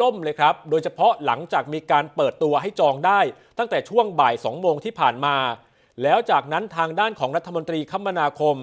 ล่มเลยครับ โดยเฉพาะหลังจากมีการเปิดตัวให้จองได้ ตั้งแต่ช่วงบ่าย 2 โมงที่ผ่านมา แล้วจากนั้นทางด้านของรัฐมนตรีคมนาคม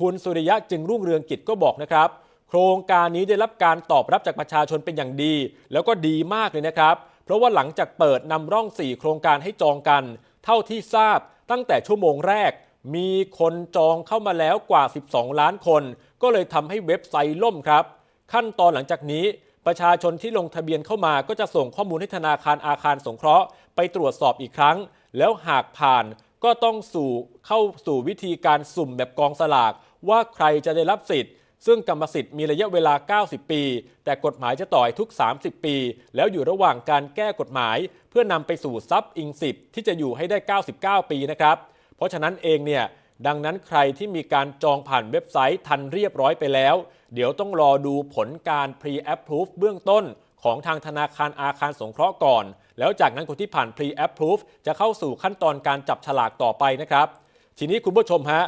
คุณสุริยะจึงรุ่งเรืองกิจก็บอกนะครับ โครงการนี้ได้รับการตอบรับจากประชาชนเป็นอย่างดี แล้วก็ดีมากเลยนะครับ เพราะว่าหลังจากเปิดนำร่อง 4 โครงการให้จองกัน เท่าที่ทราบตั้งแต่ชั่วโมงแรก มีคนจองเข้ามาแล้วกว่า 12 ล้านคน ก็เลยทำให้เว็บไซต์ล่มครับ ขั้นตอนหลังจากนี้ ประชาชนที่ลงทะเบียนเข้ามาก็จะส่งข้อมูลให้ธนาคารอาคารสงเคราะห์ไปตรวจสอบอีกครั้ง แล้วหากผ่านก็ต้องสู่เข้าสู่วิธีการสุ่มแบบกองสลากว่าใครจะได้รับสิทธิ์ ซึ่งกรรมสิทธิ์มีระยะเวลา 90 ปี แต่กฎหมายจะต่อยทุก 30 ปี แล้วอยู่ระหว่างการแก้กฎหมาย เพื่อนำไปสู่ซับอิงสิบที่จะอยู่ให้ได้ 99 ปีนะครับ เพราะฉะนั้นเองเนี่ย ดังนั้นใครที่มีการจองผ่านเว็บไซต์ทันเรียบร้อยไปแล้ว เดี๋ยวต้องรอดูผลการ Pre-Approve เบื้องต้นของทางธนาคารอาคารสงเคราะห์ก่อน แล้วจากนั้นคนที่ผ่าน Pre-Approve จะเข้าสู่ขั้นตอนการจับฉลากต่อไปนะครับ ทีนี้คุณผู้ชมฮะ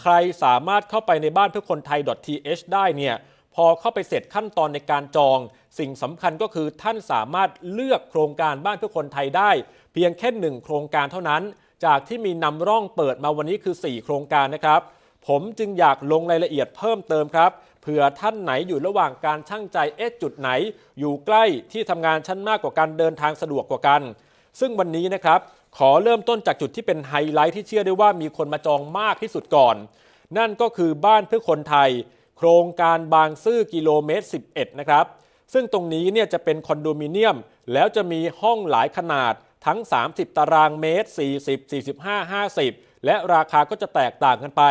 ใครสามารถเข้าไปในบ้านเพื่อคนไทย .th ได้เนี่ยพอเข้าไปเสร็จขั้นตอนในการจอง สิ่งสำคัญก็คือท่านสามารถเลือกโครงการบ้านเพื่อคนไทยได้ เพียงแค่หนึ่งโครงการเท่านั้น จากที่มีนำร่องเปิดมาวันนี้คือ 4 โครงการนะครับ ผมจึงอยากลงรายละเอียดเพิ่มเติมครับเผื่อท่านไหนอยู่ระหว่างการช่างใจเอ๊ะจุดไหน อยู่ใกล้ที่ทำงานชั้นมากกว่ากันเดินทางสะดวกกว่ากัน ซึ่งวันนี้นะครับขอเริ่มต้นจากจุดที่เป็นไฮไลท์ที่เชื่อได้ว่ามีคนมาจองมากที่สุดก่อน นั่นก็คือบ้านเพื่อคนไทย โครงการบางซื่อกิโลเมตร 11 นะครับ ซึ่งตรงนี้เนี่ยจะเป็นคอนโดมิเนียม แล้วจะมีห้องหลายขนาด ทั้ง 30 ตารางเมตร 40 45 50 และราคาก็จะแตกต่างกันไป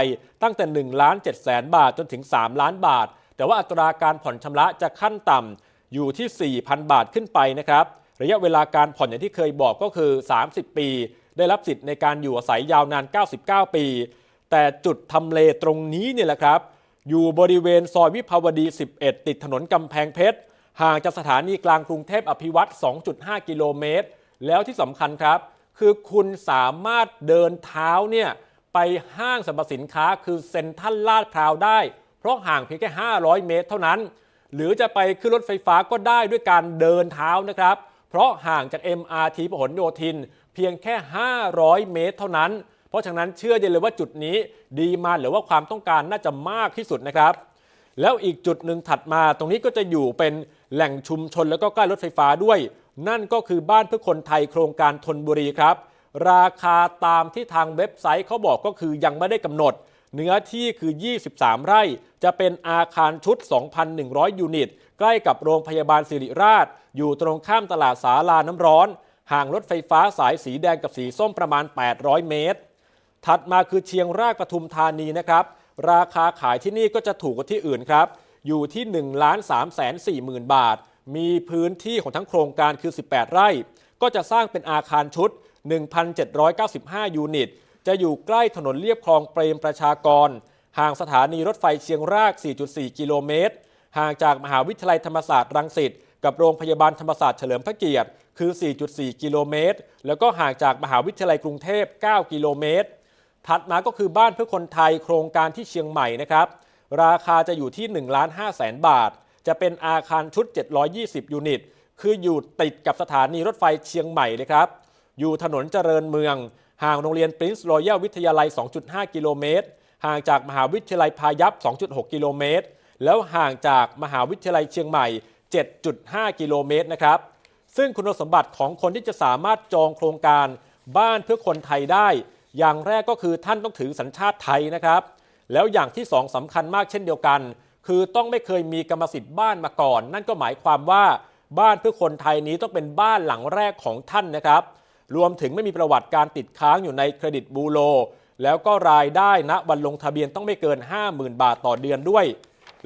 ตั้งแต่1ล้าน7แสนบาทจนถึง 3 ล้านบาท แต่ว่าอัตราการผ่อนชำระจะขั้นต่ำอยู่ที่ 4,000 บาทขึ้นไปนะครับ ระยะเวลาการผ่อนอย่างที่เคยบอกก็คือ 30 ปี ได้รับสิทธิ์ในการอยู่อาศัยยาวนาน 99 ปี แต่จุดทำเลตรงนี้เนี่ยแหละครับ อยู่บริเวณซอยวิภาวดี 11 ติดถนนกำแพงเพชรห่างจากสถานีกลางกรุงเทพอภิวัตร2.5 กิโลเมตร แล้วที่สำคัญครับ คือคุณสามารถเดินเท้าเนี่ยไปห้างสรรพสินค้าคือเซ็นทรัลลาดพร้าวได้ เพราะห่างเพียงแค่ 500 เมตรเท่านั้น หรือจะไปขึ้นรถไฟฟ้าก็ได้ด้วยการเดินเท้านะครับ เพราะห่างจาก MRT พหลโยธิน เพียงแค่ 500 เมตรเท่านั้น เพราะฉะนั้นเชื่อได้เลยว่าจุดนี้ดีมาหรือว่าความต้องการน่าจะมากที่สุดนะครับ แล้วอีกจุดหนึ่งถัดมาตรงนี้ก็จะอยู่เป็น แหล่งชุมชนแล้วก็ใกล้รถไฟฟ้าด้วย นั่นก็คือบ้านเพื่อคนไทยโครงการทนบุรีครับ ราคาตามที่ทางเว็บไซต์เขาบอกก็คือยังไม่ได้กำหนด เนื้อที่คือ 23 ไร่ จะเป็นอาคารชุด 2,100 ยูนิต ใกล้กับโรงพยาบาลสิริราช อยู่ตรงข้ามตลาดสาลาน้ำร้อน ห่างรถไฟฟ้าสายสีแดงกับสีส้มประมาณ 800 เมตร ถัดมาคือเชียงรากปทุมธานีนะครับราคาขายที่นี่ก็จะถูกกว่าที่อื่นครับ อยู่ที่1ล้าน3แสน4หมื่นบาท มีพื้นที่ของทั้งโครงการคือ 18 ไร่ ก็จะสร้างเป็นอาคารชุด 1,795 ยูนิต จะอยู่ใกล้ถนนเลียบคลองเปรมประชากร ห่างสถานีรถไฟเชียงราก 4.4 กิโลเมตร ห่างจากมหาวิทยาลัยธรรมศาสตร์รังสิตกับโรงพยาบาลธรรมศาสตร์เฉลิมพระเกียรติ คือ 4.4 กิโลเมตร แล้วก็ห่างจากมหาวิทยาลัยกรุงเทพ 9 กิโลเมตร ถัดมาก็คือบ้านเพื่อคนไทยโครงการที่เชียงใหม่นะครับ ราคาจะอยู่ที่1ล้าน5แสนบาท จะเป็นอาคารชุด 720 ยูนิต คืออยู่ติดกับสถานีรถไฟเชียงใหม่เลยครับ อยู่ถนนเจริญเมือง ห่างโรงเรียนปรินซ์รอยัลวิทยาลัย 2.5 กิโลเมตร ห่างจากมหาวิทยาลัยพายัพ 2.6 กิโลเมตร แล้วห่างจากมหาวิทยาลัยเชียงใหม่ 7.5 กิโลเมตรนะครับ ซึ่งคุณสมบัติของคนที่จะสามารถจองโครงการบ้านเพื่อคนไทยได้ อย่างแรกก็คือท่านต้องถือสัญชาติไทยนะครับ แล้วอย่างที่สองสำคัญมากเช่นเดียวกัน คือต้องไม่เคยมีกรรมสิทธิ์บ้านมาก่อน นั่นก็หมายความว่าบ้านเพื่อคนไทยนี้ต้องเป็นบ้านหลังแรกของท่านนะครับ รวมถึงไม่มีประวัติการติดค้างอยู่ในเครดิตบูโรแล้วก็รายได้ณวันลงทะเบียนต้องไม่เกิน 50,000 บาทต่อเดือนด้วย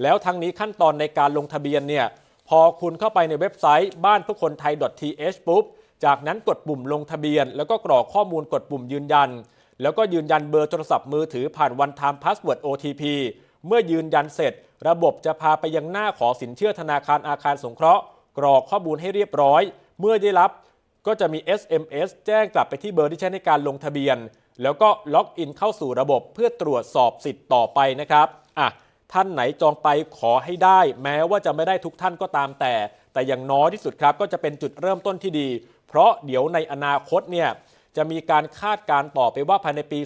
แล้วทั้งนี้ขั้นตอนในการลงทะเบียนเนี่ยพอคุณเข้าไปในเว็บไซต์บ้านเพื่อคนไทย .th ปุ๊บ จากนั้นกดปุ่มลงทะเบียน แล้วก็กรอกข้อมูลกดปุ่มยืนยัน แล้วก็ยืนยันเบอร์โทรศัพท์มือถือผ่าน One Time Password OTP เมื่อยืนยันเสร็จ ระบบจะพาไปยังหน้าขอสินเชื่อธนาคารอาคารสงเคราะห์ กรอกข้อมูลให้เรียบร้อย เมื่อได้รับก็จะมี SMS แจ้งกลับไปที่เบอร์ที่ใช้ในการลงทะเบียน แล้วก็ล็อกอินเข้าสู่ระบบเพื่อตรวจสอบสิทธิ์ต่อไปนะครับอะท่านไหนจองไปขอให้ได้ แม้ว่าจะไม่ได้ทุกท่านก็ตามแต่ แต่อย่างน้อยที่สุดครับก็จะเป็นจุดเริ่มต้นที่ดี เพราะเดี๋ยวในอนาคตเนี่ย จะมีการคาดการ์ต่อไปว่าภายในปี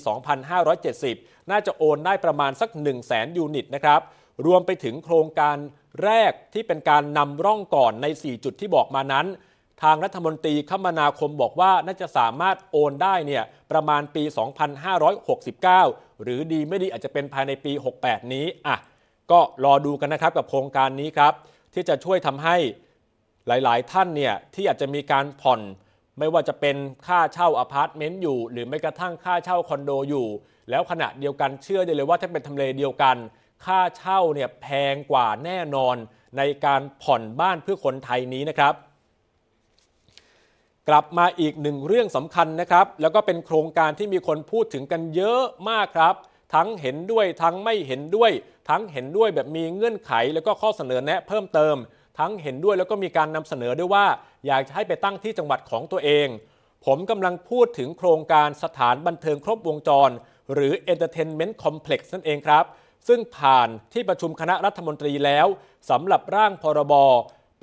2570 น่าจะโอนได้ประมาณสัก 1 0 0 0 0แสนยูนิตนะครับรวมไปถึงโครงการแรกที่เป็นการนำร่องก่อนใน 4 จุดที่บอกมานั้น ทางรัฐมนตรีคมนาคมบอกว่าน่าจะสามารถโอนได้เนี่ยประมาณปี 2569 หรือดีไม่ดีอาจจะเป็นภายในปี 68 นี้อะก็รอดูกันนะครับกับโครงการนี้ครับ ที่จะช่วยทำให้หลาย ๆ ท่านเนี่ยที่อาจจะมีการผ่อน ไม่ว่าจะเป็นค่าเช่าอพาร์ตเมนต์อยู่ หรือไม่กระทั่งค่าเช่าคอนโดอยู่ แล้วขณะเดียวกันเชื่อได้เลยว่าถ้าเป็นทำเลเดียวกัน ค่าเช่าเนี่ยแพงกว่าแน่นอนในการผ่อนบ้านเพื่อคนไทยนี้นะครับ กลับมาอีกหนึ่งเรื่องสำคัญนะครับ แล้วก็เป็นโครงการที่มีคนพูดถึงกันเยอะมากครับ ทั้งเห็นด้วยทั้งไม่เห็นด้วย ทั้งเห็นด้วยแบบมีเงื่อนไข แล้วก็ข้อเสนอแนะเพิ่มเติม ทั้งเห็นด้วยแล้วก็มีการนำเสนอด้วยว่า อยากจะให้ไปตั้งที่จังหวัดของตัวเอง ผมกำลังพูดถึงโครงการสถานบันเทิงครบวงจร หรือ Entertainment Complex นั่นเองครับ ซึ่งผ่านที่ประชุมคณะรัฐมนตรีแล้วสำหรับร่างพรบ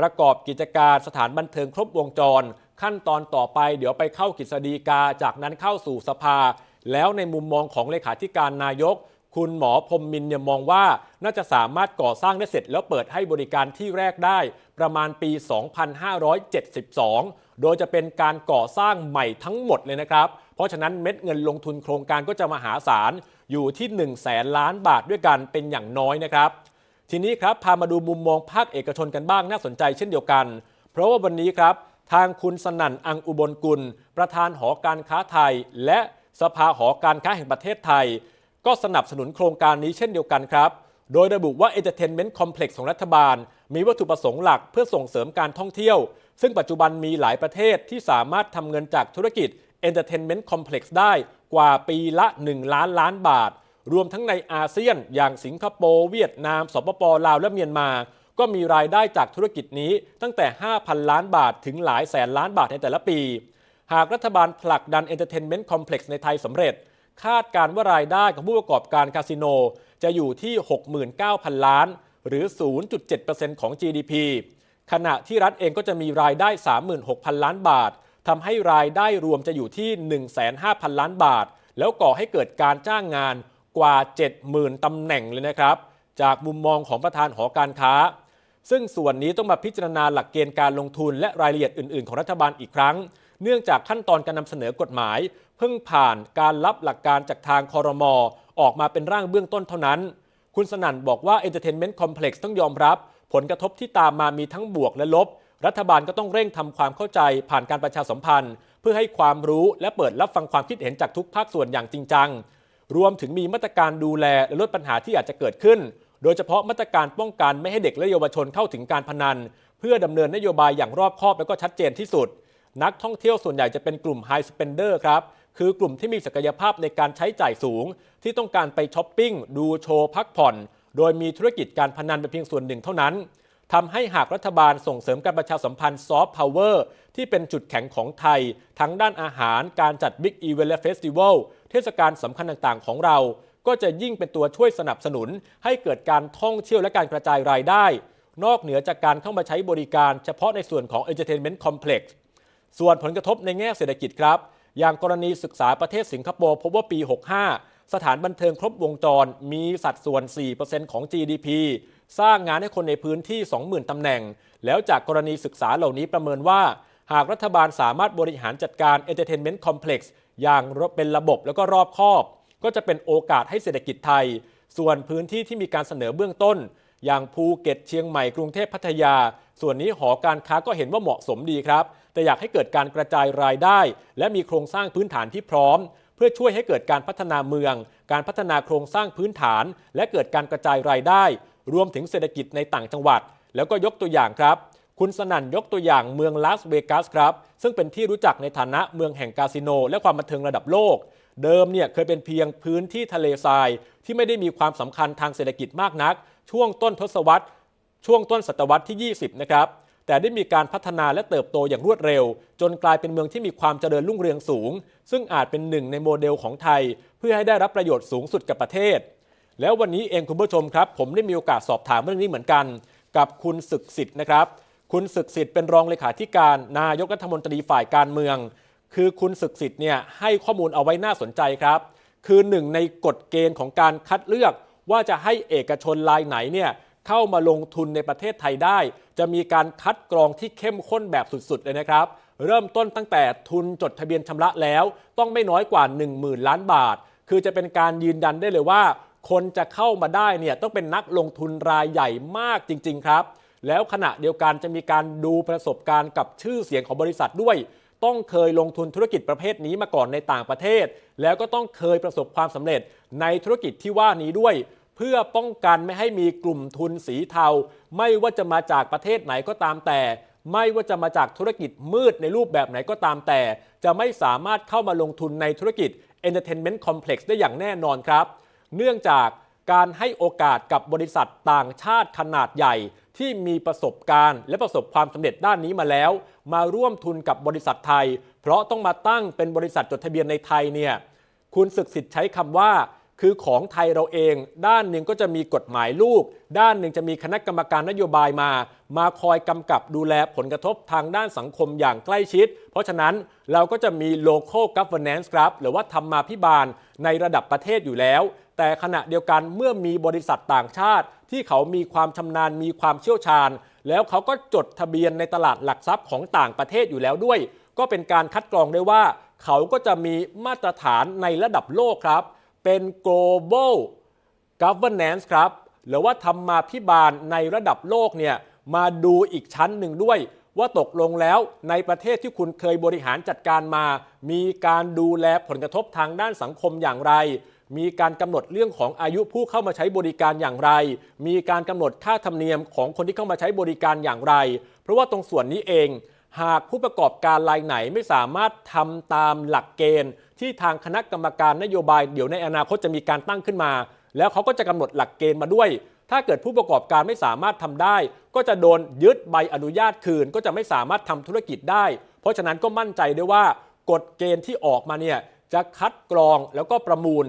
ประกอบกิจการสถานบันเทิงครบวงจร ขั้นตอนต่อไปเดี๋ยวไปเข้ากฤษฎีกา จากนั้นเข้าสู่สภา แล้วในมุมมองของเลขาธิการนายก คุณหมอพรมมินเนี่ยมองว่าน่าจะสามารถก่อสร้างได้เสร็จ แล้วเปิดให้บริการที่แรกได้ ประมาณปี 2572 โดยจะเป็นการก่อสร้างใหม่ทั้งหมดเลยนะครับ เพราะฉะนั้นเม็ดเงินลงทุนโครงการก็จะมหาศาลอยู่ที่1 0 0 0แสนล้านบาทด้วยกันเป็นอย่างน้อยนะครับ ทีนี้ครับพามาดูมุมมองภาคเอกชนกันบ้างน่าสนใจเช่นเดียวกัน เพราะว่าวันนี้ครับทางคุณสนั่นอังอุบลกุล ประธานหอการค้าไทย และสภาหอการค้าแห่งประเทศไทย ก็สนับสนุนโครงการนี้เช่นเดียวกันครับ โดยระบุว่า Entertainment Complex ของรัฐบาล มีวัตถุประสงค์หลักเพื่อส่งเสริมการท่องเที่ยว ซึ่งปัจจุบันมีหลายประเทศที่สามารถทำเงินจากธุรกิจ Entertainment Complex ได้กว่าปีละ 1 ล้านล้านบาท รวมทั้งในอาเซียน อย่างสิงคโปร์เวียดนาม สปปลาวและเมียนมา ก็มีรายได้จากธุรกิจนี้ตั้งแต่ 5,000 ล้านบาทถึงหลายแสนล้านบาทในแต่ละปี หากรัฐบาลผลักดัน Entertainment Complex ในไทยสำเร็จ คาดการ์ว่ารายได้ของผู้ประกอบการคาสิโน จะอยู่ที่ 69,000 ล้าน หรือ 0.7%ของ GDP ขณะที่รัฐเองก็จะมีรายได้ 36,000 ล้านบาททำให้รายได้รวมจะอยู่ที่ 15,000 ล้านบาท แล้วก่อให้เกิดการจ้างงานกว่า 70,000ตำแหน่งเลยนะครับ จากมุมมองของประธานหอการค้า ซึ่งส่วนนี้ต้องมาพิจารณาหลักเกณฑ์การลงทุนและรายละเอียดอื่น ๆ ของรัฐบาลอีกครั้ง เนื่องจากขั้นตอนการนำเสนอกฎหมาย เพิ่งผ่านการรับหลักการจากทางคอรมอออกมาเป็นร่างเบื้องต้นเท่านั้น คุณสนั่นบอกว่า Entertainment Complex ต้องยอมรับ ผลกระทบที่ตามมามีทั้งบวกและลบ รัฐบาลก็ต้องเร่งทำความเข้าใจผ่านการประชาสัมพันธ์ เพื่อให้ความรู้และเปิดรับฟังความคิดเห็นจากทุกภาคส่วนอย่างจริงจังรวมถึงมีมาตรการดูแลและลดปัญหาที่อาจจะเกิดขึ้น โดยเฉพาะมาตรการป้องกันไม่ให้เด็กและเยาวชนเข้าถึงการพนัน เพื่อดำเนินนโยบายอย่างรอบคอบและก็ชัดเจนที่สุด นักท่องเที่ยวส่วนใหญ่จะเป็นกลุ่ม High Spender ครับ คือกลุ่มที่มีศักยภาพในการใช้จ่ายสูง ที่ต้องการไปช้อปปิ้ง ดูโชว์ พักผ่อน โดยมีธุรกิจการพนันเป็นเพียงส่วนหนึ่งเท่านั้นทำให้หากรัฐบาลส่งเสริมการประชาสัมพันธ์ซอฟต์พาวเวอร์ที่เป็นจุดแข็งของไทย ทั้งด้านอาหารการจัดบิ๊กอีเวนต์และเฟสติวัลเทศกาลสำคัญต่างๆ ของเรา ก็จะยิ่งเป็นตัวช่วยสนับสนุน ให้เกิดการท่องเที่ยวและการกระจายรายได้ นอกเหนือจากการเข้ามาใช้บริการเฉพาะในส่วนของ Entertainment Complex ส่วนผลกระทบในแง่เศรษฐกิจครับ อย่างกรณีศึกษาประเทศสิงคโปร์พบว่าปี 65 สถานบันเทิงครบวงจรมีสัดส่วน 4%ของ GDP สร้างงานให้คนในพื้นที่ 20,000 ตำแหน่ง แล้วจากกรณีศึกษาเหล่านี้ประเมินว่า หากรัฐบาลสามารถบริหารจัดการ Entertainment Complex อย่างเป็นระบบแล้วก็รอบคอบ ก็จะเป็นโอกาสให้เศรษฐกิจไทย ส่วนพื้นที่ที่มีการเสนอเบื้องต้น อย่างภูเก็ตเชียงใหม่กรุงเทพพัทยา ส่วนนี้หอการค้าก็เห็นว่าเหมาะสมดีครับ แต่อยากให้เกิดการกระจายรายได้ และมีโครงสร้างพื้นฐานที่พร้อม เพื่อช่วยให้เกิดการพัฒนาเมือง การพัฒนาโครงสร้างพื้นฐาน และเกิดการกระจายรายได้ รวมถึงเศรษฐกิจในต่างจังหวัด แล้วก็ยกตัวอย่างครับคุณสนั่นยกตัวอย่างเมืองลาสเวกัสครับ ซึ่งเป็นที่รู้จักในฐานะเมืองแห่งคาสิโน และความบันเทิงระดับโลก เดิมเนี่ยเคยเป็นเพียงพื้นที่ทะเลทราย ที่ไม่ได้มีความสำคัญทางเศรษฐกิจมากนัก ช่วงต้นทศวรรษ ช่วงต้นศตวรรษที่ 20 นะครับ แต่ได้มีการพัฒนาและเติบโตอย่างรวดเร็ว จนกลายเป็นเมืองที่มีความเจริญรุ่งเรืองสูง ซึ่งอาจเป็นหนึ่งในโมเดลของไทย เพื่อให้ได้รับประโยชน์สูงสุดกับประเทศ แล้ววันนี้เองคุณผู้ชมครับ ผมได้มีโอกาสสอบถามเรื่องนี้เหมือนกัน กับคุณศึกสิทธิ์นะครับ คุณศึกสิทธิ์เป็นรองเลขาธิการ นายกรัฐมนตรีฝ่ายการเมือง คือคุณศึกสิทธิ์เนี่ยให้ข้อมูลเอาไว้น่าสนใจครับคือหนึ่งในกฎเกณฑ์ของการคัดเลือกว่าจะให้เอกชนรายไหนเนี่ย เข้ามาลงทุนในประเทศไทยได้ จะมีการคัดกรองที่เข้มข้นแบบสุดๆเลยนะครับ เริ่มต้นตั้งแต่ทุนจดทะเบียนชำระแล้ว ต้องไม่น้อยกว่า 10,000 ล้านบาท คือจะเป็นการยืนยันได้เลยว่า คนจะเข้ามาได้เนี่ยต้องเป็นนักลงทุนรายใหญ่มากจริง ๆ ครับ แล้วขณะเดียวกันจะมีการดูประสบการณ์กับชื่อเสียงของบริษัทด้วยต้องเคยลงทุนธุรกิจประเภทนี้มาก่อนในต่างประเทศ แล้วก็ต้องเคยประสบความสำเร็จในธุรกิจที่ว่านี้ด้วย เพื่อป้องกันไม่ให้มีกลุ่มทุนสีเทา ไม่ว่าจะมาจากประเทศไหนก็ตามแต่ ไม่ว่าจะมาจากธุรกิจมืดในรูปแบบไหนก็ตามแต่ จะไม่สามารถเข้ามาลงทุนในธุรกิจ Entertainment Complex ได้อย่างแน่นอนครับ เนื่องจากการให้โอกาสกับบริษัทต่างชาติขนาดใหญ่ ที่มีประสบการณ์ และประสบความสำเร็จด้านนี้มาแล้ว มาร่วมทุนกับบริษัทไทย เพราะต้องมาตั้งเป็นบริษัทจดทะเบียนในไทยเนี่ยคุณศึกสิทธิ์ใช้คำว่า คือของไทยเราเอง ด้านหนึ่งก็จะมีกฎหมายลูก ด้านหนึ่งจะมีคณะกรรมการนโยบายมา มาคอยกำกับดูแลผลกระทบทางด้านสังคมอย่างใกล้ชิด เพราะฉะนั้นเราก็จะมี local governance ครับ หรือว่าธรรมาภิบาลในระดับประเทศอยู่แล้ว แต่ขณะเดียวกันเมื่อมีบริษัทต่างชาติ ที่เขามีความชำนาญมีความเชี่ยวชาญ แล้วเขาก็จดทะเบียนในตลาดหลักทรัพย์ของต่างประเทศอยู่แล้วด้วย ก็เป็นการคัดกรองได้ว่า เขาก็จะมีมาตรฐานในระดับโลกครับ เป็น global governance ครับ หรือว่าธรรมาภิบาลในระดับโลกเนี่ยมาดูอีกชั้นหนึ่งด้วยว่าตกลงแล้วในประเทศที่คุณเคยบริหารจัดการมา มีการดูแลผลกระทบทางด้านสังคมอย่างไร มีการกำหนดเรื่องของอายุผู้เข้ามาใช้บริการอย่างไร มีการกำหนดค่าธรรมเนียมของคนที่เข้ามาใช้บริการอย่างไร เพราะว่าตรงส่วนนี้เอง หากผู้ประกอบการรายไหนไม่สามารถทำตามหลักเกณฑ์ ที่ทางคณะกรรมการนโยบายเดี๋ยวในอนาคตจะมีการตั้งขึ้นมา แล้วเขาก็จะกำหนดหลักเกณฑ์มาด้วย ถ้าเกิดผู้ประกอบการไม่สามารถทำได้ ก็จะโดนยึดใบอนุญาตคืน ก็จะไม่สามารถทำธุรกิจได้ เพราะฉะนั้นก็มั่นใจได้ว่ากฎเกณฑ์ที่ออกมาเนี่ยจะคัดกรองแล้วก็ประมูล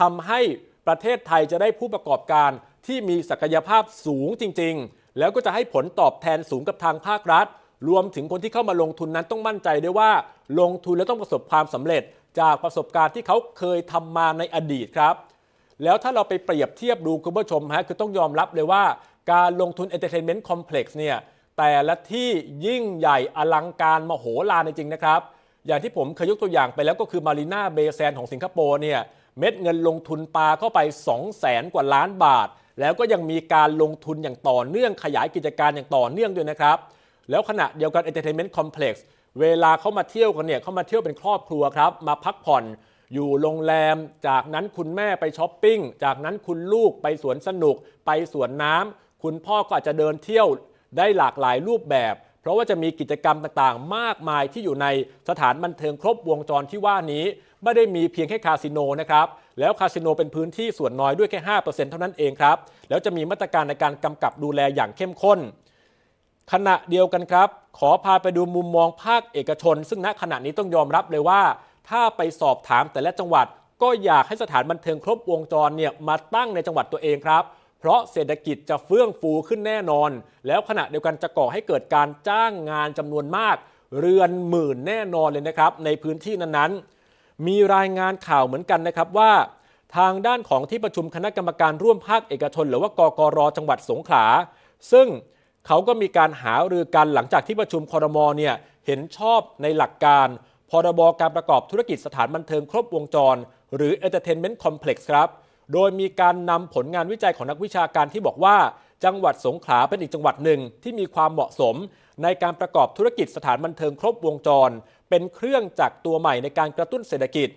ทำให้ประเทศไทยจะได้ผู้ประกอบการที่มีศักยภาพสูงจริง ๆ แล้วก็จะให้ผลตอบแทนสูงกับทางภาครัฐ รวมถึงคนที่เข้ามาลงทุนนั้นต้องมั่นใจด้วยว่า ลงทุนแล้วต้องประสบความสำเร็จ จากประสบการณ์ที่เขาเคยทำมาในอดีตครับ แล้วถ้าเราไปเปรียบเทียบดูคุณผู้ชมฮะคือต้องยอมรับเลยว่าการลงทุน Entertainment Complex เนี่ยแต่ละที่ยิ่งใหญ่อลังการมโหฬารจริงๆนะครับ อย่างที่ผมเคยยกตัวอย่างไปแล้วก็คือมารีนาเบย์แซนของสิงคโปร์เนี่ยเม็ดเงินลงทุนปลาเข้าไป 2 0 0แสนกว่าล้านบาท แล้วก็ยังมีการลงทุนอย่างต่อเนื่องขยายกิจการอย่างต่อเนื่องด้วยนะครับ แล้วขณะเดียวกัน Entertainment Complex เวลาเขามาเที่ยวกันเนี่ยเขามาเที่ยวเป็นครอบครัวครับ มาพักผ่อนอยู่โรงแรม จากนั้นคุณแม่ไปช้อปปิ้ง จากนั้นคุณลูกไปสวนสนุก ไปสวนน้ำคุณพ่อก็อาจจะเดินเที่ยวได้หลากหลายรูปแบบ เพราะว่าจะมีกิจกรรมต่างๆ มากมายที่อยู่ในสถานบันเทิงครบวงจรที่ว่านี้ ไม่ได้มีเพียงแค่คาสิโนนะครับ แล้วคาสิโนเป็นพื้นที่ส่วนน้อยด้วยแค่ 5%เท่านั้นเองครับ แล้วจะมีมาตรการในการกำกับดูแลอย่างเข้มข้น ขณะเดียวกันครับ ขอพาไปดูมุมมองภาคเอกชน ซึ่งณขณะนี้ต้องยอมรับเลยว่า ถ้าไปสอบถามแต่ละจังหวัด ก็อยากให้สถานบันเทิงครบวงจรเนี่ยมาตั้งในจังหวัดตัวเองครับ เพราะเศรษฐกิจจะเฟื่องฟูขึ้นแน่นอน แล้วขณะเดียวกันจะก่อให้เกิดการจ้างงานจำนวนมาก เรือนหมื่นแน่นอนเลยนะครับ ในพื้นที่นั้นๆ มีรายงานข่าวเหมือนกันนะครับว่า ทางด้านของที่ประชุมคณะกรรมการร่วมภาคเอกชน หรือว่ากกรจังหวัดสงขลาซึ่ง เขาก็มีการหารือกันหลังจากที่ประชุมคอรมอเนี่ยเห็นชอบในหลักการพรบการประกอบธุรกิจสถานบันเทิงครบวงจร หรือ Entertainment Complex ครับ โดยมีการนำผลงานวิจัยของนักวิชาการที่บอกว่า จังหวัดสงขลาเป็นอีกจังหวัดหนึ่งที่มีความเหมาะสม ในการประกอบธุรกิจสถานบันเทิงครบวงจร เป็นเครื่องจักรตัวใหม่ในการกระตุ้นเศรษฐกิจ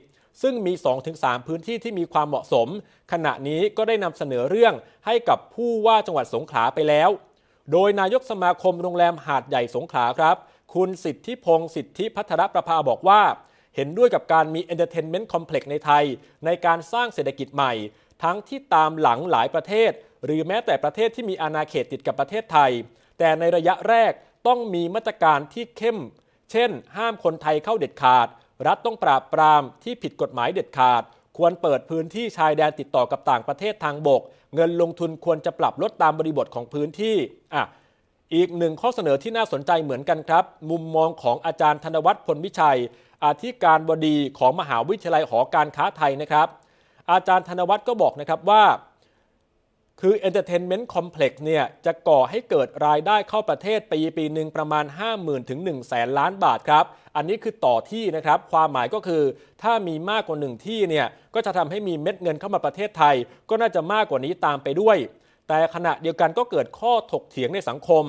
ซึ่งมี 2-3 พื้นที่ที่มีความเหมาะสม ขณะนี้ก็ได้นำเสนอเรื่องให้กับผู้ว่าจังหวัดสงขลาไปแล้ว โดยนายกสมาคมโรงแรมหาดใหญ่สงขลาครับ คุณสิทธิพงศ์สิทธิพัทรประภาบอกว่า เห็นด้วยกับการมี Entertainment Complex ในไทย ในการสร้างเศรษฐกิจใหม่ ทั้งที่ตามหลังหลายประเทศ หรือแม้แต่ประเทศที่มีอาณาเขตติดกับประเทศไทย แต่ในระยะแรกต้องมีมาตรการที่เข้ม เช่น ห้ามคนไทยเข้าเด็ดขาด รัฐต้องปราบปรามที่ผิดกฎหมายเด็ดขาด ควรเปิดพื้นที่ชายแดนติดต่อกับต่างประเทศทางบก เงินลงทุนควรจะปรับลดตามบริบทของพื้นที่อะอีกหนึ่งข้อเสนอที่น่าสนใจเหมือนกันครับ มุมมองของอาจารย์ธนวัฒน์พลวิชัย อธิการบดีของมหาวิทยาลัยหอการค้าไทยนะครับ อาจารย์ธนวัฒน์ก็บอกนะครับว่า คือ Entertainment Complex เนี่ยจะก่อให้เกิดรายได้เข้าประเทศปีปีหนึ่งประมาณ 50,000ถึง1แสนล้านบาทครับ อันนี้คือต่อที่นะครับ ความหมายก็คือ ถ้ามีมากกว่าหนึ่งที่เนี่ยก็จะทำให้มีเม็ดเงินเข้ามาประเทศไทย ก็น่าจะมากกว่านี้ตามไปด้วย แต่ขณะเดียวกันก็เกิดข้อถกเถียงในสังคม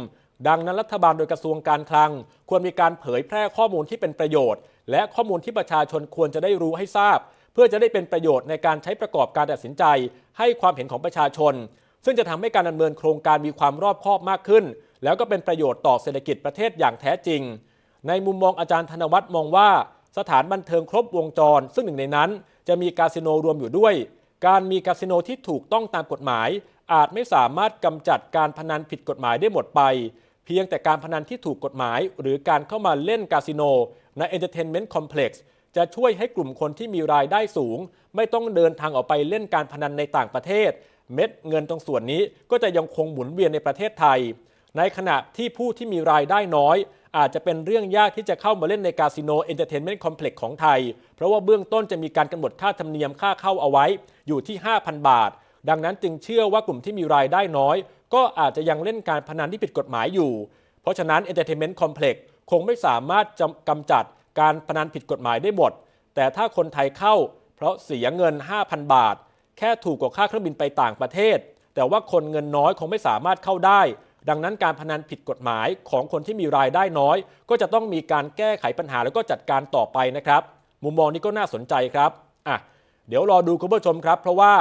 ดังนั้นรัฐบาลโดยกระทรวงการคลัง ควรมีการเผยแพร่ข้อมูลที่เป็นประโยชน์ และข้อมูลที่ประชาชนควรจะได้รู้ให้ทราบ เพื่อจะได้เป็นประโยชน์ในการใช้ประกอบการตัดสินใจ ให้ความเห็นของประชาชน ซึ่งจะทำให้การดำเนินโครงการมีความรอบคอบมากขึ้น แล้วก็เป็นประโยชน์ต่อเศรษฐกิจประเทศอย่างแท้จริง ในมุมมองอาจารย์ธนวัฒน์มองว่า สถานบันเทิงครบวงจร ซึ่งหนึ่งในนั้น จะมีคาสิโนรวมอยู่ด้วย การมีคาสิโนที่ถูกต้องตามกฎหมาย อาจไม่สามารถกำจัดการพนันผิดกฎหมายได้หมดไป เพียงแต่การพนันที่ถูกกฎหมาย หรือการเข้ามาเล่นคาสิโนใน Entertainment Complex จะช่วยให้กลุ่มคนที่มีรายได้สูง ไม่ต้องเดินทางออกไปเล่นการพนันในต่างประเทศ เม็ดเงินตรงส่วนนี้ก็จะยังคงหมุนเวียนในประเทศไทย ในขณะที่ผู้ที่มีรายได้น้อย อาจจะเป็นเรื่องยากที่จะเข้ามาเล่นในคาสิโนเอนเตอร์เทนเมนต์คอมเพล็กซ์ของไทย เพราะว่าเบื้องต้นจะมีการกำหนดค่าธรรมเนียมค่าเข้าเอาไว้อยู่ที่ 5,000 บาท ดังนั้นจึงเชื่อว่ากลุ่มที่มีรายได้น้อย ก็อาจจะยังเล่นการพนันที่ผิดกฎหมายอยู่ เพราะฉะนั้น Entertainment Complex คงไม่สามารถกำจัดการพนันผิดกฎหมายได้หมด แต่ถ้าคนไทยเข้า เพราะเสียเงิน 5,000 บาท แค่ถูกกว่าค่าเครื่องบินไปต่างประเทศ แต่ว่าคนเงินน้อยคงไม่สามารถเข้าได้ ดังนั้นการพนันผิดกฎหมายของคนที่มีรายได้น้อย ก็จะต้องมีการแก้ไขปัญหาแล้วก็จัดการต่อไปนะครับ มุมมองนี้ก็น่าสนใจครับอะเดี๋ยวรอดูคุณผู้ชมครับ เพราะว่า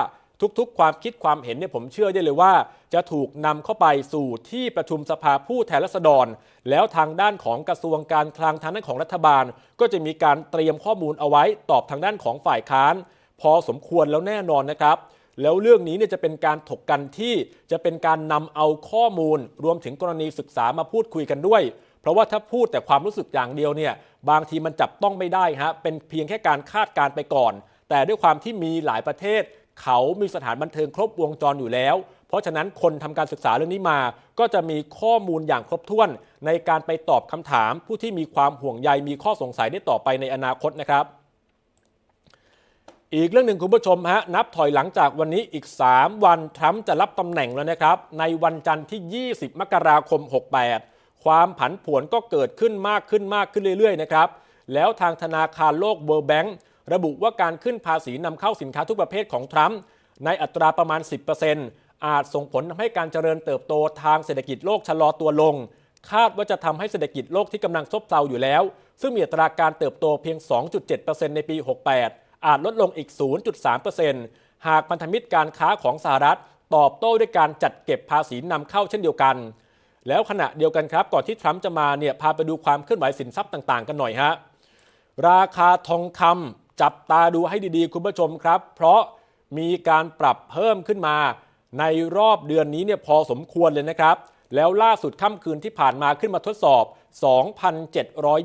ทุกๆ ความคิดความเห็นเนี่ยผมเชื่อได้เลยว่า จะถูกนำเข้าไปสู่ที่ประชุมสภาผู้แทนราษฎร แล้วทางด้านของกระทรวงการคลังทางด้านของรัฐบาล ก็จะมีการเตรียมข้อมูลเอาไว้ตอบทางด้านของฝ่ายค้าน พอสมควรแล้วแน่นอนนะครับ แล้วเรื่องนี้เนี่ยจะเป็นการถกกันที่จะเป็นการนำเอาข้อมูล รวมถึงกรณีศึกษามาพูดคุยกันด้วย เพราะว่าถ้าพูดแต่ความรู้สึกอย่างเดียวเนี่ยบางทีมันจับต้องไม่ได้ฮะเป็นเพียงแค่การคาดการไปก่อน แต่ด้วยความที่มีหลายประเทศ เขามีสถานบันเทิงครบวงจรอยู่แล้ว เพราะฉะนั้นคนทำการศึกษาเรื่องนี้มา ก็จะมีข้อมูลอย่างครบถ้วน ในการไปตอบคำถามผู้ที่มีความห่วงใยมีข้อสงสัยได้ต่อไปในอนาคตนะครับ อีกเรื่องหนึ่งคุณผู้ชมฮะนับถอยหลังจากวันนี้อีก 3 วันทรัมป์จะรับตำแหน่งแล้วนะครับ ในวันจันทร์ที่ 20 มกราคม 68 ความผันผวนก็เกิดขึ้นมากขึ้นมากขึ้นเรื่อยๆนะครับ แล้วทางธนาคารโลก World Bank ระบุว่าการขึ้นภาษีนำเข้าสินค้าทุกประเภทของทรัมป์ในอัตราประมาณ 10%อาจส่งผลทำให้การเจริญเติบโตทางเศรษฐกิจโลกชะลอตัวลง คาดว่าจะทำให้เศรษฐกิจโลกที่กำลังซบเซาอยู่แล้ว ซึ่งมีอัตราการเติบโตเพียง 2.7%ในปี 68 อาจลดลงอีก 0.3%หากพันธมิตรการค้าของสหรัฐตอบโต้ด้วยการจัดเก็บภาษีนำเข้าเช่นเดียวกัน แล้วขณะเดียวกันครับ ก่อนที่ทรัมป์จะมาเนี่ยพาไปดูความเคลื่อนไหวสินทรัพย์ต่างๆ กันหน่อยฮะราคาทองคำจับตาดูให้ดีๆ คุณผู้ชมครับ เพราะมีการปรับเพิ่มขึ้นมาในรอบเดือนนี้เนี่ยพอสมควรเลยนะครับ แล้วล่าสุดค่ำคืนที่ผ่านมาขึ้นมาทดสอบ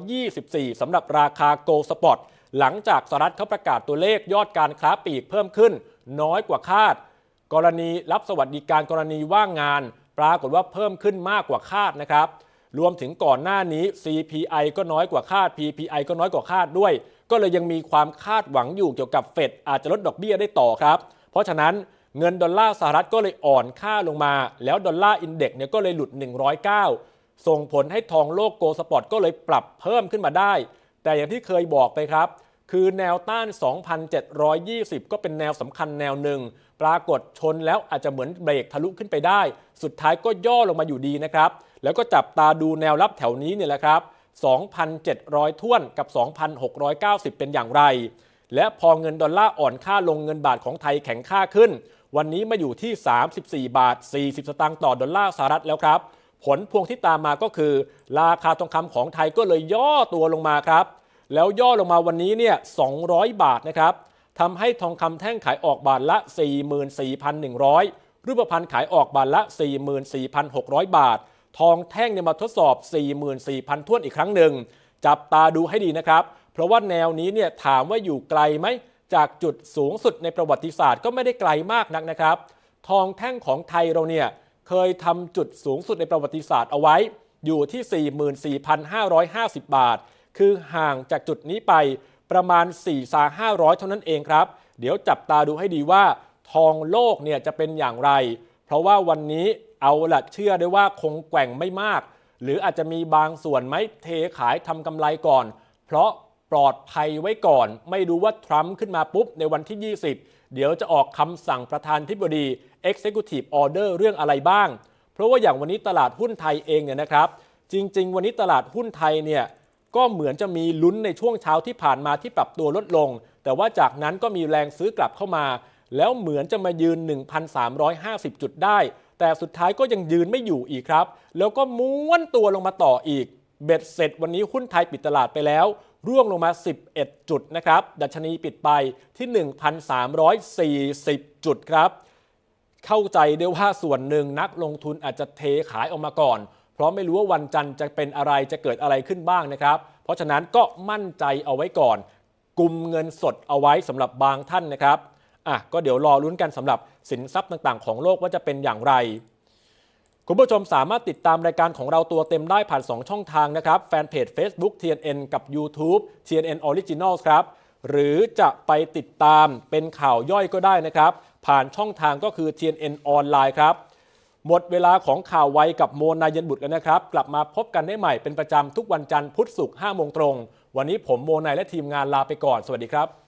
2,724สำหรับราคาโกลสปอต หลังจากสหรัฐเขาประกาศตัวเลขยอดการค้าปลีกเพิ่มขึ้น น้อยกว่าคาด กรณีรับสวัสดิการกรณีว่างงาน ปรากฏว่าเพิ่มขึ้นมากกว่าคาดนะครับรวมถึงก่อนหน้านี้ CPI ก็น้อยกว่าคาด PPI ก็น้อยกว่าคาดด้วย ก็เลยยังมีความคาดหวังอยู่เกี่ยวกับเฟดอาจจะลดดอกเบี้ยได้ต่อครับ เพราะฉะนั้นเงินดอลลาร์สหรัฐก็เลยอ่อนค่าลงมา แล้วดอลลาร์อินเด็กซ์เนี่ยก็เลยหลุด 109 ส่งผลให้ทองโลกโกลสปอร์ตก็เลยปรับเพิ่มขึ้นมาได้ แต่อย่างที่เคยบอกไปครับ คือแนวต้าน 2,720 ก็เป็นแนวสำคัญแนวหนึ่ง ปรากฏชนแล้วอาจจะเหมือนเบรกทะลุขึ้นไปได้ สุดท้ายก็ย่อลงมาอยู่ดีนะครับ แล้วก็จับตาดูแนวรับแถวนี้เนี่ยแหละครับ 2,700ท้วนกับ 2,690 เป็นอย่างไร และพอเงินดอลลาร์อ่อนค่าลงเงินบาทของไทยแข็งค่าขึ้น วันนี้มาอยู่ที่ 34 บาท 40 สตางค์ต่อดอลลาร์สหรัฐแล้วครับ ผลพวงที่ตามมาก็คือ ราคาทองคำของไทยก็เลยย่อตัวลงมาครับ แล้วย่อลงมาวันนี้เนี่ย200 บาทนะครับทำให้ทองคำแท่งขายออกบาทละ 44,100 รูปพรรณขายออกบาทละ 44,600 บาท ทองแท่งเนี่ยมาทดสอบ 44,000ท้วนอีกครั้งหนึ่ง จับตาดูให้ดีนะครับ เพราะว่าแนวนี้เนี่ยถามว่าอยู่ไกลไหม จากจุดสูงสุดในประวัติศาสตร์ก็ไม่ได้ไกลมากนักนะครับ ทองแท่งของไทยเราเนี่ย เคยทำจุดสูงสุดในประวัติศาสตร์เอาไว้ อยู่ที่ 44,550 บาท คือห่างจากจุดนี้ไปประมาณ4 5 500 เท่านั้นเองครับ เดี๋ยวจับตาดูให้ดีว่า ทองโลกเนี่ยจะเป็นอย่างไร เพราะว่าวันนี้เอาละเชื่อได้ว่าคงแกว่งไม่มาก หรืออาจจะมีบางส่วนไหมเทขายทำกำไรก่อน เพราะปลอดภัยไว้ก่อน ไม่รู้ว่าทรัมป์ขึ้นมาปุ๊บในวันที่ 20 เดี๋ยวจะออกคำสั่งประธานทิบดี Executive Order เรื่องอะไรบ้าง เพราะว่าอย่างวันนี้ตลาดหุ้นไทยเองเนี่ยนะครับ จริง ๆ วันนี้ตลาดหุ้นไทยเนี่ยก็เหมือนจะมีลุ้นในช่วงเช้าที่ผ่านมาที่ปรับตัวลดลง แต่ว่าจากนั้นก็มีแรงซื้อกลับเข้ามา แล้วเหมือนจะมายืน 1,350 จุดได้ แต่สุดท้ายก็ยังยืนไม่อยู่อีกครับ แล้วก็ม้วนตัวลงมาต่ออีก เบ็ดเสร็จวันนี้หุ้นไทยปิดตลาดไปแล้ว ร่วงลงมา 11 จุดนะครับ ดัชนีปิดไปที่ 1,340 จุดครับ เข้าใจได้ว่าส่วนหนึ่งนักลงทุนอาจจะเทขายออกมาก่อน เพราะไม่รู้ว่าวันจันทร์จะเป็นอะไรจะเกิดอะไรขึ้นบ้างนะครับ เพราะฉะนั้นก็มั่นใจเอาไว้ก่อนกุมเงินสดเอาไว้สำหรับบางท่านนะครับอะก็เดี๋ยวรอลุ้นกันสำหรับสินทรัพย์ต่างๆ ของโลกว่าจะเป็นอย่างไร คุณผู้ชมสามารถติดตามรายการของเราตัวเต็มได้ผ่าน 2 ช่องทางนะครับ แฟนเพจ Facebook TNN กับ YouTube TNN Originals ครับ หรือจะไปติดตามเป็นข่าวย่อยก็ได้นะครับ ผ่านช่องทางก็คือ TNN ออนไลน์ครับ หมดเวลาของข่าวไวกับโมนายนบุตรกันนะครับ กลับมาพบกันได้ใหม่เป็นประจำทุกวันจันทร์พุธศุกร์5โมงตรง วันนี้ผมโมนายและทีมงานลาไปก่อน สวัสดีครับ